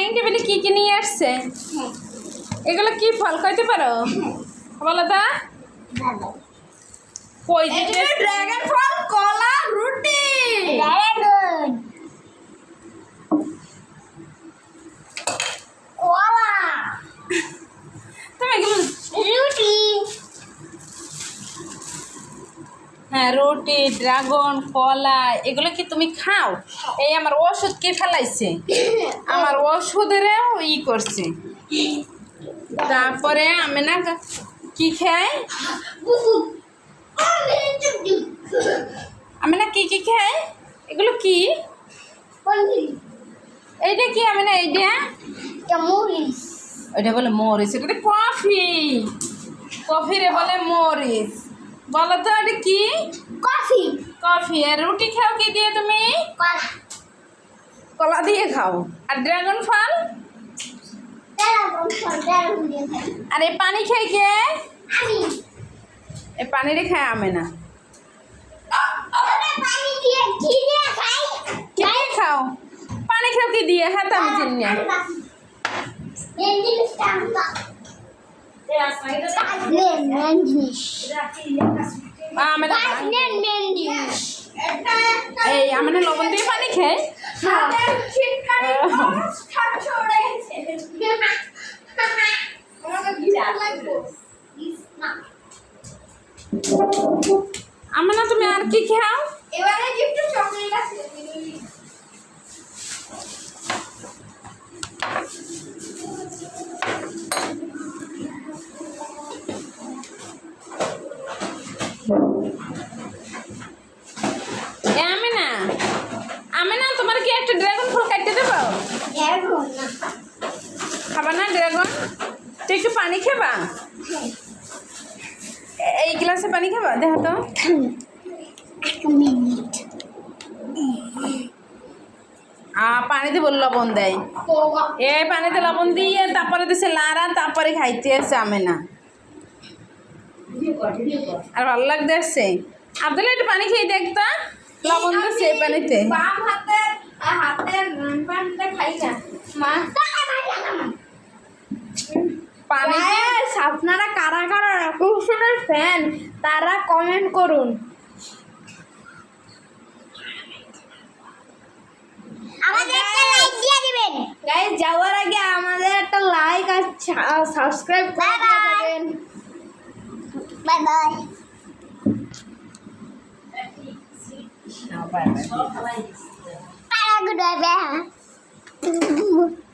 Dining টেবিলে কী কি নিয়ে আসছে? এগুলো কি ফল খাইতে পারো? বলো তো। কই ড্রাগন ফল কলা রুটি ড্রাগন কলা তুমি এগুলো রুটি হ্যাঁ রুটি ড্রাগন কলা এগুলো কি তুমি খাও? এই আমার ওষুধ কে ফেলাইছে? আমার ওষুধেরও ই করছে। তারপরে আমি না কি খাই? আমি না কি কি খাই? এগুলো কি? এইটা কি আমি না এইটা? ওইটা বলে মরিচ এটা কফি কফি। রে বলে মরিচ। বলো তো এটা কি? কফি। কফি। আর রুটি খাও কি দিয়ে তুমি? কলা। কলা দিয়ে খাও। আর ড্রাগন ফল? আর এই পানি খাই কে? আমি। এই পানিরে খায় আমি না। পানি খাও? পানি খাও কি দিয়ে? হ্যাঁ আমি চিনি আমি না তুমি আর কি খাও? এবারে গিফট চকলেট আছে এ আমি না আমি না তোমার কি একটা ড্রাগন ফল কাটতে দেবো খাবা না ড্রাগন তুই একটু পানি খাবা এ- এই গ্লাসে পানি খাবা? দেখো তো। পানিতে বল লবণ দেয়। এ পানিতে লবণ দিয়ে তারপরে দিছে লাড়া তারপরে খাইতে আমি না আর ভালো লাগতে আসছে আব্দুল্লাহ একটু পানি খেয়ে দেখতা লবণ পানিতে। পানি আপনারা কারা কারা রকমের ফ্যান তারা কমেন্ট করুন। আমাদের একটা লাইক দিয়ে দিবেন। গাইজ যাওয়ার আগে আমাদের একটা লাইক আর সাবস্ক্রাইব করে. দেবেন বাই বাই Para good.